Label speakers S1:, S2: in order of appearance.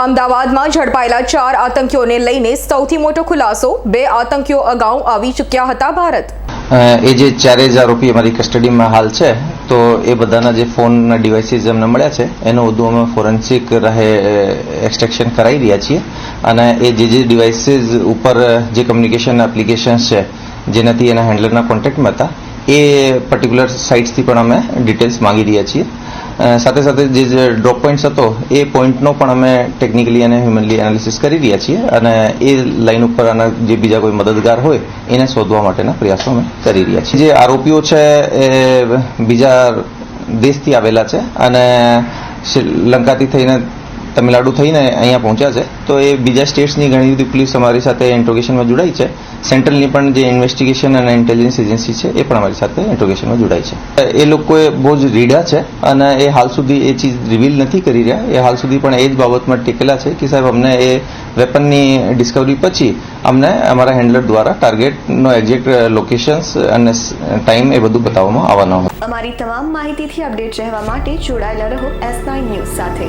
S1: અમદાવાદમાં ઝડપાયેલા ચાર આતંકીઓને લઈને સૌથી મોટો ખુલાસો. બે આતંકીઓ અગાઉ આવી ચૂક્યા હતા ભારત.
S2: એ જે ચારે જ આરોપી અમારી કસ્ટડીમાં હાલ છે, તો એ બધાના જે ફોનના ડિવાઇસીસ અમને મળ્યા છે, એનું બધું અમે ફોરેન્સિક રહે એક્સટ્રેક્શન કરાવી રહ્યા છીએ. અને એ જે જે ડિવાઇસીસ ઉપર જે કમ્યુનિકેશન એપ્લિકેશન્સ છે, જેનાથી એના હેન્ડલરના કોન્ટેક્ટમાં હતા, એ પર્ટિક્યુલર સાઇટ્સથી પણ અમે ડિટેલ્સ માંગી રહ્યા છીએ. સાથે સાથે જે જે ડ્રોપ પોઈન્ટ્સ હતો, એ પોઈન્ટનો પણ અમે ટેકનિકલી અને હ્યુમનલી એનાલિસિસ કરી રહ્યા છીએ અને એ લાઈન ઉપર આના જે બીજા કોઈ મદદગાર હોય, એને શોધવા માટેના પ્રયાસો અમે કરી રહ્યા છીએ. જે આરોપીઓ છે, એ બીજા દેશથી આવેલા છે અને શ્રીલંકાથી થઈને તમિલનાડુ થઈને અહીંયા પહોંચ્યા છે. તો એ બીજા સ્ટેટ્સની ઘણી બધી પોલીસ અમારી સાથે ઇન્ટ્રોગેશનમાં જોડાઈ છે. સેન્ટ્રલની પણ જે ઇન્વેસ્ટિગેશન અને ઇન્ટેલિજન્સ એજન્સી છે, એ પણ અમારી સાથે ઇન્ટ્રોગેશનમાં જોડાઈ છે. એ લોકોએ બહુ જ રીડા છે અને એ હાલ સુધી એ ચીજ રિવીલ નથી કરી રહ્યા. એ હાલ સુધી પણ એ જ બાબતમાં ટેકેલા છે કે સાહેબ, અમને એ વેપનની ડિસ્કવરી પછી અમને અમારા હેન્ડલર દ્વારા ટાર્ગેટનો એક્ઝેક્ટ લોકેશન્સ અને ટાઈમ એ બધું બતાવવામાં આવવાના
S3: અમારી તમામ માહિતીથી અપડેટ રહેવા માટે જોડાયેલા રહો એસ નાઇન ન્યૂઝ સાથે.